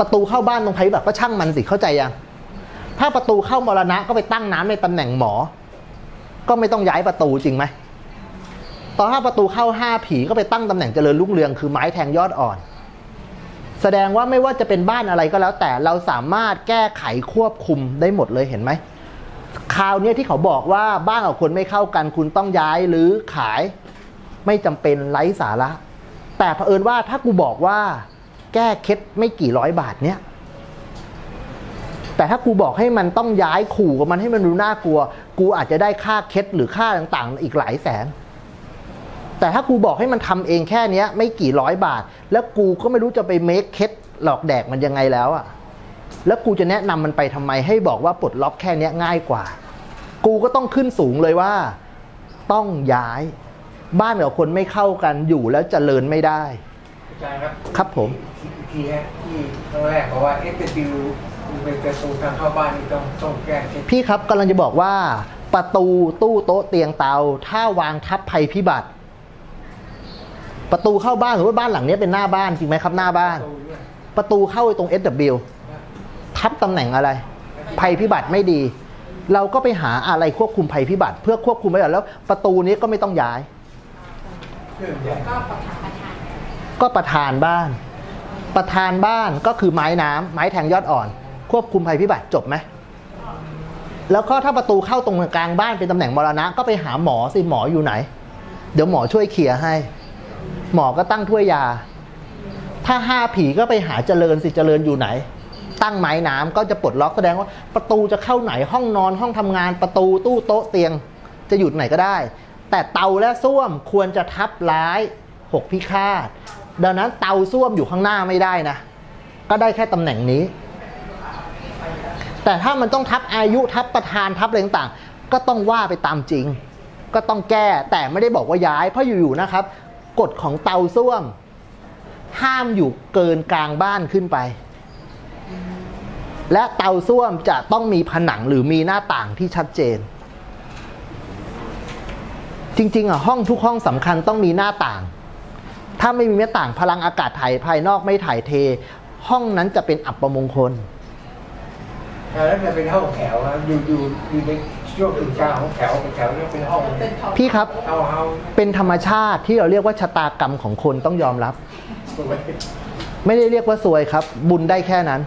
ประตูเข้าบ้านตรงไผ่แบบก็ช่างมันสิเข้าใจยัง ถ้าประตูเข้ามรณะก็ไปตั้งน้ำในตำแหน่งหมอ ก็ไม่ต้องย้ายประตูจริงไหมตอนถ้าประตูเข้าห้าผีก็ไปตั้งตำแหน่งเจริญรุ่งเรืองคือไม้แทงยอดอ่อน แสดงว่าไม่ว่าจะเป็นบ้านอะไรก็แล้ว แต่เราสามารถแก้ไขควบคุมได้หมดเลยเห็นไหมคราวเนี้ยที่เขาบอกว่าบ้านกับคนไม่เข้ากันคุณต้องย้ายหรือขาย ไม่จำเป็นไร้สาระ แต่เผอิญว่าถ้ากูบอกว่า แก้เคล็ดไม่กี่ร้อยบาทเนี้ยแต่ถ้ากูบอกให้มันต้องย้ายขู่กับมันให้มันดูน่ากลัว กูอาจจะได้ค่าเคล็ดหรือค่าต่างๆ อีกหลายแสน แต่ถ้ากูบอกให้มันทำเองแค่เนี้ย ไม่กี่ร้อยบาท แล้วกูก็ไม่รู้จะไปเมคเคล็ดหลอกแดกมันยังไงแล้วอะแล้วกูจะแนะนำมันไปทำไมให้บอกว่าปลดล็อกแค่เนี้ยง่ายกว่า กูก็ต้องขึ้นสูงเลยว่า ต้องย้าย บ้านกับคนไม่เข้ากันอยู่แล้วเจริญไม่ได้ อาจารย์ครับครับผมอีกทีฮะที่ครั้งแรกบอกว่าเอสติวเป็นประตูทางเข้าบ้านนี่ต้องต้องแก้เคล็ดพี่ครับกำลังจะบอกว่า ประตูตู้โต๊ะเตียงเตา ถ้าวางทับภัยพิบัติ ประตูเข้าบ้านสมมติบ้านหลังนี้เป็นหน้าบ้านจริงไหมครับหน้าบ้าน ประตูเนี่ยประตูเข้าตรง SW ทับตำแหน่งอะไร ภัยพิบัติไม่ดี เราก็ไปหาอะไรควบคุมภัยพิบัติ เพื่อควบคุมไว้ก่อนแล้ว ประตูนี้ก็ไม่ต้องย้ายเครื่องใหญ่ ก็ประธานบ้าน ประธานบ้านก็คือไม้น้ำไม้แทงยอดอ่อน ควบคุมภัยพิบัติจบไหมแล้วก็ถ้าประตูเข้าตรงกลางบ้านเป็นตำแหน่งมรณะ ก็ไปหาหมอสิหมออยู่ไหน เดี๋ยวหมอช่วยเคลียร์ให้ หมอก็ตั้งถ้วยยา ถ้าห้าผีก็ไปหาเจริญสิเจริญอยู่ไหน ตั้งไม้น้ำก็จะปลดล็อกแสดงว่าประตูจะเข้าไหนห้องนอนห้องทำงานประตูตู้โต๊ะเตียง จะอยู่ไหนก็ได้ แต่เตาและส้วมควรจะทับร้ายหกพิฆาต ดังนั้นเตาส้วมอยู่ข้างหน้าไม่ได้นะ ก็ได้แค่ตำแหน่งนี้ แต่ถ้ามันต้องทับอายุทับประธานทับอะไรต่างๆ ก็ต้องว่าไปตามจริง ก็ต้องแก้แต่ไม่ได้บอกว่าย้าย เพราะอยู่ๆนะครับ กฎของเตาส้วม ห้ามอยู่เกินกลางบ้านขึ้นไป และเตาส้วมจะต้องมีผนังหรือมีหน้าต่างที่ชัดเจน จริงๆอะห้องทุกห้องสำคัญต้องมีหน้าต่าง ถ้าไม่มีหน้าต่างพลังอากาศถ่ายภายนอกไม่ถ่ายเท ห้องนั้นจะเป็นอับประมงคลแล้วจะเป็นห้องแถวครับอยู่อยู่อยู่ในช่วงกึ่งกลางของแถวเป็นแถวเนี่ยเป็นห้องพี่ครับเอาเอาเป็นธรรมชาติที่เราเรียกว่าชะตากรรมของคนต้องยอมรับสวยไม่ได้เรียกว่าซวยครับ บุญได้แค่นั้น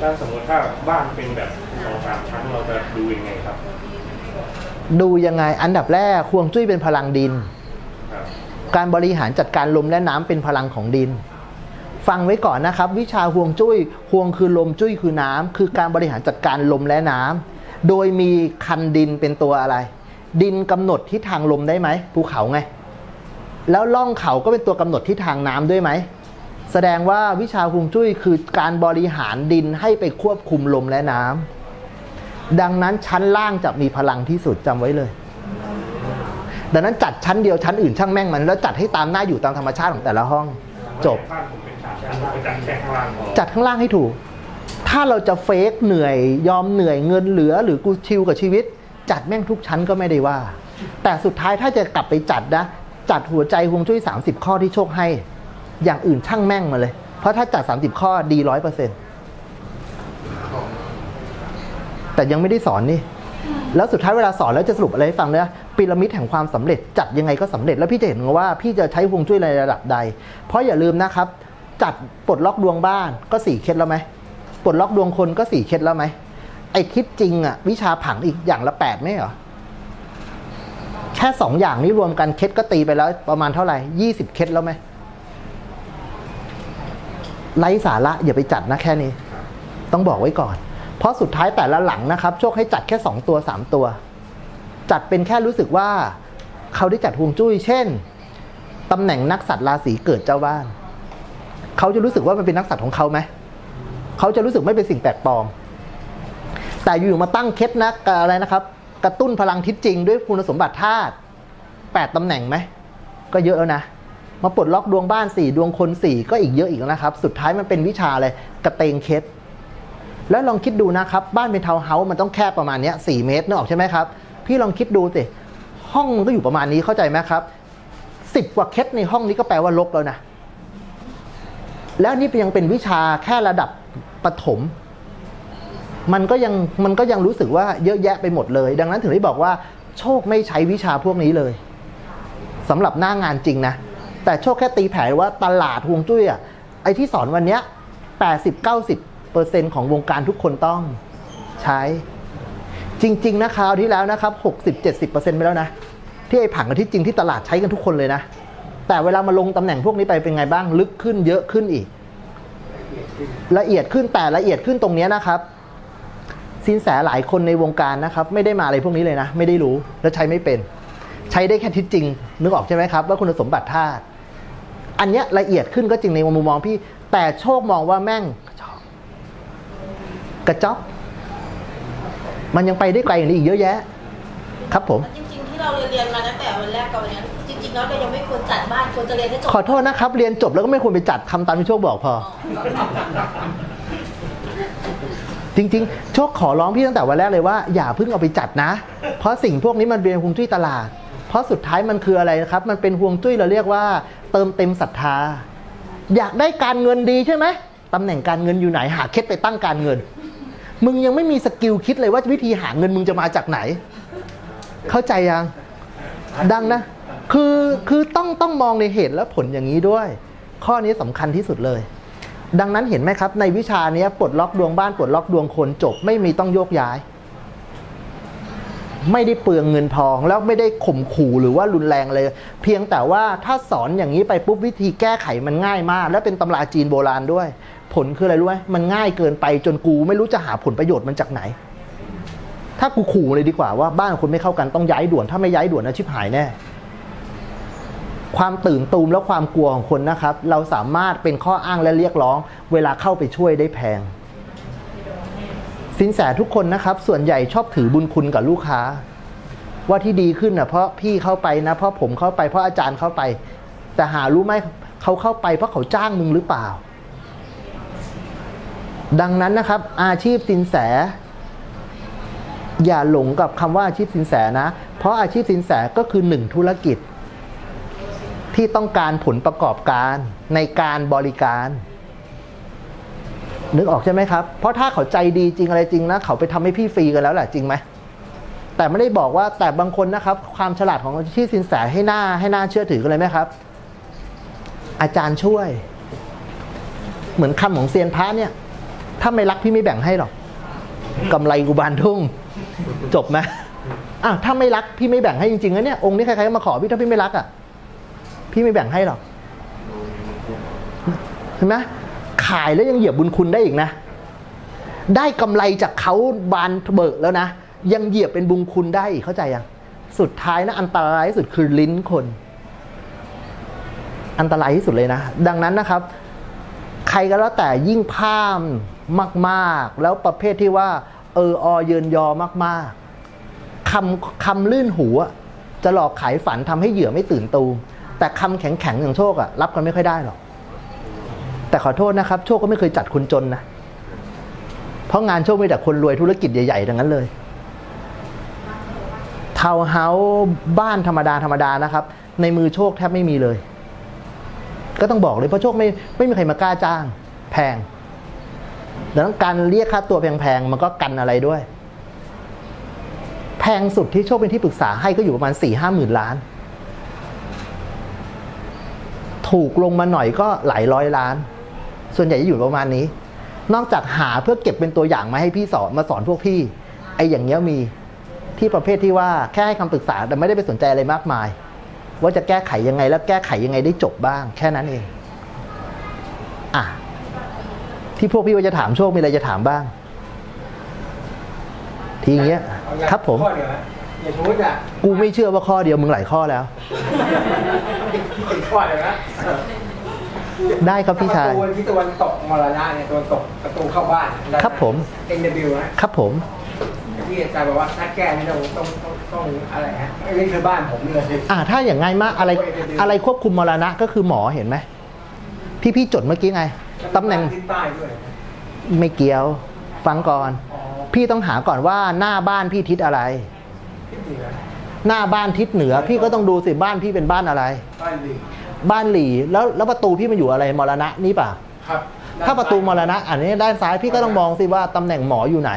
ถ้าสมมติถ้าบ้านเป็นแบบสองสามชั้นเราจะดูยังไงครับ ดูยังไงอันดับแรกควงจุ้ยเป็นพลังดินครับ การบริหารจัดการลมและน้ำเป็นพลังของดิน ฟังไว้ก่อนนะครับ วิชาห่วงจุ้ยห่วงคือลมจุ้ยคือน้ำคือการบริหารจัดการลมและน้ำโดยมีคันดินเป็นตัวอะไร ดินกำหนดทิศทางลมได้ไหมภูเขาไง แล้วล่องเขาก็เป็นตัวกำหนดทิศทางน้ำด้วยไหมแสดงว่าวิชาฮวงจุ้ยคือการบริหารดินให้ไปควบคุมลมและน้ำดังนั้นชั้นล่างจะมีพลังที่สุดจำไว้เลย ดังนั้นจัดชั้นเดียวชั้นอื่นช่างแม่งมัน แล้วจัดให้ตามหน้าอยู่ตามธรรมชาติของแต่ละห้อง จบจัดข้างล่างพอจัดข้างล่างให้ถูก ถ้าเราจะเฟกเหนื่อยยอมเหนื่อยเงินเหลือ หรือกูชิลกับชีวิต จัดแม่งทุกชั้นก็ไม่ได้ว่า แต่สุดท้ายถ้าจะกลับไปจัดนะ จัดหัวใจฮวงจุ้ย30 ข้อที่โชคให้ อย่างอื่นช่างแม่งมาเลย เพราะถ้าจัด 30 ข้อดีร้อยเปอร์เซ็นต์แต่ยังไม่ได้สอนนี่แล้วสุดท้ายเวลาสอนแล้วจะสรุปอะไรให้ฟังเนี่ย พีระมิดแห่งความสำเร็จจัดยังไงก็สำเร็จแล้วพี่จะเห็นว่าพี่จะใช้ฮวงจุ้ยในระดับใด เพราะอย่าลืมนะครับ จัดปลดล็อกดวงบ้านก็สี่เคล็ดแล้วไหมปลดล็อกดวงคนก็สี่เคล็ดแล้วไหมไอ้คิดจริงอะวิชาผังอีกอย่างละแปดไม่เหรอแค่สองอย่างนี้รวมกันเคล็ดก็ตีไปแล้วประมาณเท่าไหร่ยี่สิบเคล็ดแล้วไหมไร้สาระอย่าไปจัดนะแค่นี้ ต้องบอกไว้ก่อน เพราะสุดท้ายแต่ละหลังนะครับ โชคให้จัดแค่สองตัวสามตัว จัดเป็นแค่รู้สึกว่าเขาได้จัดฮวงจุ้ย เช่นตำแหน่งนักสัตว์ราศีเกิดเจ้าบ้าน เขาจะรู้สึกว่ามันเป็นนักสัตว์ของเขาไหม เขาจะรู้สึกไม่เป็นสิ่งแปลกปลอม แต่อยู่มาตั้งเคล็ดนะอะไรนะครับ กระตุ้นพลังทิศจริงด้วยคุณสมบัติธาตุแปดตำแหน่งไหม ก็เยอะแล้วนะ มาปลดล็อกดวงบ้านสี่ดวงคนสี่ก็อีกเยอะอีกแล้วนะครับ สุดท้ายมันเป็นวิชาเลยกระเตงเคล็ดแล้วลองคิดดูนะครับ บ้านเป็นทาวน์เฮาส์มันต้องแคบประมาณนี้สี่เมตรนึกออกใช่ไหมครับ พี่ลองคิดดูสิห้องมันก็อยู่ประมาณนี้เข้าใจไหมครับสิบกว่าเคล็ดในห้องนี้ก็แปลว่าลกแล้วนะ แล้วนี่ยังเป็นวิชาแค่ระดับประถมมันก็ยังมันก็ยังรู้สึกว่าเยอะแยะไปหมดเลย ดังนั้นถึงได้บอกว่า โชคไม่ใช้วิชาพวกนี้เลยสำหรับหน้างานจริงนะ แต่โชคแค่ตีแผ่ว่าตลาดฮวงจุ้ยอะไอที่สอนวันเนี้ย80-90%เปอร์เซ็นของวงการทุกคนต้องใช้ จริง ๆ นะคราวที่แล้วนะครับ 60-70%ไปแล้วนะ ที่ไอ้ผังกับที่จริงที่ตลาดใช้กันทุกคนเลยนะ แต่เวลามาลงตำแหน่งพวกนี้ไปเป็นไงบ้างลึกขึ้นเยอะขึ้นอีก ละเอียดขึ้นแต่ละเอียดขึ้นตรงนี้นะครับสินแสหลายคนในวงการนะครับ ไม่ได้มาอะไรพวกนี้เลยนะ ไม่ได้รู้และใช้ไม่เป็น ใช้ได้แค่ทิศจริง นึกออกใช่ไหมครับ ว่าคุณสมบัติธาตุอันเนี้ยละเอียดขึ้นก็จริงในมุมมองพี่ แต่โชคมองว่าแม่งกระจอก มันยังไปได้ไกลอย่างนี้อีกเยอะแยะ ครับผม จริงๆที่เราเรียนมาตั้งแต่วันแรกกับวันนี้จริงๆแล้วเรายังไม่ควรจัดบ้านควรจะเรียนให้จบขอโทษนะครับ เรียนจบแล้วก็ไม่ควรไปจัดทำตามที่โชคบอกพอ จริงๆ โชคขอร้องพี่ตั้งแต่วันแรกเลยว่าอย่าเพิ่งเอาไปจัดนะ เพราะสิ่งพวกนี้มันเป็นฮวงจุ้ยตลาด เพราะสุดท้ายมันคืออะไรนะครับ มันเป็นฮวงจุ้ยเราเรียกว่า เติมเต็มศรัทธา อยากได้การเงินดีใช่ไหมตำแหน่งการเงินอยู่ไหนหาเคล็ดไปตั้งการเงิน มึงยังไม่มีสกิลคิดเลยว่าวิธีหาเงินมึงจะมาจากไหน เข้าใจยัง ดังนะ คือคือต้องต้องมองในเหตุและผลอย่างนี้ด้วย ข้อนี้สำคัญที่สุดเลย ดังนั้นเห็นไหมครับ ในวิชานี้ปลดล็อกดวงบ้านปลดล็อกดวงคนจบไม่มีต้องโยกย้าย ไม่ได้เปลืองเงินทอง แล้วไม่ได้ข่มขู่หรือว่ารุนแรงเลย เพียงแต่ว่าถ้าสอนอย่างนี้ไปปุ๊บวิธีแก้ไขมันง่ายมาก และเป็นตำราจีนโบราณด้วย ผลคืออะไรรู้ไหมมันง่ายเกินไปจนกูไม่รู้จะหาผลประโยชน์มันจากไหน ถ้ากูขู่เลยดีกว่าว่าบ้านคนไม่เข้ากันต้องย้ายด่วน ถ้าไม่ย้ายด่วนนะชิบหายแน่ความตื่นตูมและความกลัวของคนนะครับ เราสามารถเป็นข้ออ้างและเรียกร้อง เวลาเข้าไปช่วยได้แพง สินแสทุกคนนะครับ ส่วนใหญ่ชอบถือบุญคุณกับลูกค้า ว่าที่ดีขึ้นนะเพราะพี่เข้าไปนะ เพราะผมเข้าไปเพราะอาจารย์เข้าไป แต่หารู้ไหมเขาเข้าไปเพราะเขาจ้างมึงหรือเปล่า ดังนั้นนะครับ อาชีพสินแส อย่าหลงกับคำว่าอาชีพสินแสนะ เพราะอาชีพสินแสก็คือหนึ่งธุรกิจ ที่ต้องการผลประกอบการในการบริการ นึกออกใช่ไหมครับ เพราะถ้าเขาใจดีจริงอะไรจริงนะ เขาไปทำให้พี่ฟรีกันแล้วแหละจริงไหม แต่ไม่ได้บอกว่าแต่บางคนนะครับ ความฉลาดของอาชีพสินแสให้หน้าให้หน้าเชื่อถือกันเลยไหมครับ อาจารย์ช่วย เหมือนคำของเซียนพระเนี่ย ถ้าไม่รักพี่ไม่แบ่งให้หรอกกำไรกูบานทุ่ง จบไหมอะถ้าไม่รักพี่ไม่แบ่งให้จริงๆนะเนี่ยองค์นี้ใครๆก็มาขอพี่ถ้าพี่ไม่รักอะ พี่ไม่แบ่งให้หรอกเห็นไหม ขายแล้วยังเหยียบบุญคุณได้อีกนะ ได้กำไรจากเขาบานเบิกแล้วนะ ยังเหยียบเป็นบุญคุณได้อีกเข้าใจยังสุดท้ายนะอันตรายที่สุดคือลิ้นคน อันตรายที่สุดเลยนะ ดังนั้นนะครับ ใครก็แล้วแต่ยิ่งพร่ามมากๆ แล้วประเภทที่ว่า เอออเยินยอมาก ๆคำคำลื่นหูอะจะหลอกขายฝันทำให้เหยื่อไม่ตื่นตูมแต่คำแข็งๆอย่างโชคอะรับกันไม่ค่อยได้หรอก แต่ขอโทษนะครับโชคก็ไม่เคยจัดคนจนนะ เพราะงานโชคมีแต่คนรวยธุรกิจใหญ่ๆดังนั้นเลยทาวเฮาส์บ้านธรรมดาธรรมดานะครับ ในมือโชคแทบไม่มีเลย ก็ต้องบอกเลยเพราะโชคไม่ไม่มีใครมากล้าจ้าง แพงดังนั้นการเรียกค่าตัวแพงๆมันก็กันอะไรด้วย แพงสุดที่โชคเป็นที่ปรึกษาให้ก็อยู่ประมาณสี่ห้าหมื่นล้าน ถูกลงมาหน่อยก็หลายร้อยล้าน ส่วนใหญ่จะอยู่ประมาณนี้ นอกจากหาเพื่อเก็บเป็นตัวอย่างมาให้พี่สอนมาสอนพวกพี่ไอ้อย่างเงี้ยมีที่ประเภทที่ว่าแค่ให้คำปรึกษาแต่ไม่ได้ไปสนใจอะไรมากมาย ว่าจะแก้ไขยังไงแล้วแก้ไขยังไงได้จบบ้าง แค่นั้นเองอะที่พวกพี่ว่าจะถามโชคมีอะไรจะถามบ้าง ทีอย่างเงี้ยเอาอย่างครับผมข้อเดียวนะอย่างสมมติอะกูไม่เชื่อว่าข้อเดียวมึงหลายข้อแล้วเป็นข้อเดียวนะ ได้ครับพี่ชาย ประตูที่ตะวันตกมรณะเนี่ยตะวันตกประตูเข้าบ้านครับผมเอ็นวนะครับผม ที่อาจารย์บอกว่าถ้าแก้นี่ต้องต้องต้องต้องอะไรฮะนี่คือบ้านผมเลย อ่าถ้าอย่างง่ายมากอะไรอะไรควบคุมมรณะก็คือหมอเห็นไหมที่พี่จดเมื่อกี้ไงตำแหน่งทิศใต้ด้วยไม่เกี่ยว ฟังก่อน อ๋อพี่ต้องหาก่อนว่าหน้าบ้านพี่ทิศอะไรทิศเหนือหน้าบ้านทิศเหนือ พี่ก็ต้องดูสิบ้านพี่เป็นบ้านอะไรบ้านดี บ้านหลีแล้วแล้วประตูพี่มันอยู่อะไรมรณะนี่ป่ะครับถ้าประตูมรณะ อันนี้ด้านซ้ายพี่ก็ต้องมองสิว่าตำแหน่งหมออยู่ไหน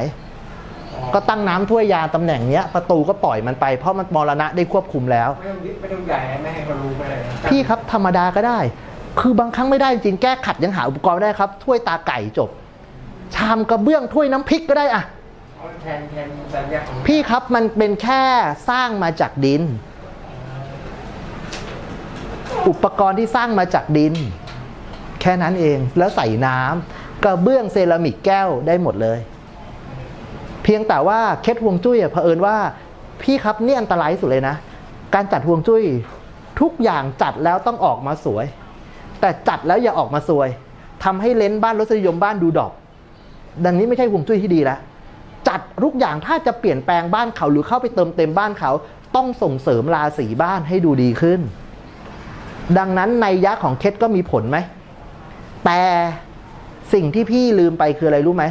ก็ตั้งน้ำถ้วยยาตำแหน่งเนี้ย ประตูก็ปล่อยมันไปเพราะมันมรณะได้ควบคุมแล้ว ไม่ต้องไม่ต้องใหญ่ไม่ให้เขารู้ไม่ได้นะพี่ครับธรรมดาก็ได้ คือบางครั้งไม่ได้จริงแก้ขัดยังหาอุปกรณ์ไม่ได้ครับถ้วยตาไก่จบ ชามกระเบื้องถ้วยน้ำพริกก็ได้อะเอาแทนแทนสัญญาของพี่ครับมันเป็นแค่สร้างมาจากดิน อุปกรณ์ที่สร้างมาจากดิน แค่นั้นเองแล้วใส่น้ำกระเบื้องเซรามิกแก้วได้หมดเลย เพียงแต่ว่าเคล็ดฮวงจุ้ยอะเผอิญว่าพี่ครับนี่อันตรายสุดเลยนะ การจัดฮวงจุ้ยทุกอย่างจัดแล้วต้องออกมาสวย แต่จัดแล้วอย่าออกมาสวยทำให้เลนส์บ้านรสนิยมบ้านดูดอก ดังนี้ไม่ใช่ฮวงจุ้ยที่ดีแล้วจัดทุกอย่างถ้าจะเปลี่ยนแปลงบ้านเขาหรือเข้าไปเติมเต็มบ้านเขา ต้องส่งเสริมราศีบ้านให้ดูดีขึ้น ดังนั้นในยะของเคสก็มีผลไหม แต่สิ่งที่พี่ลืมไปคืออะไรรู้ไหม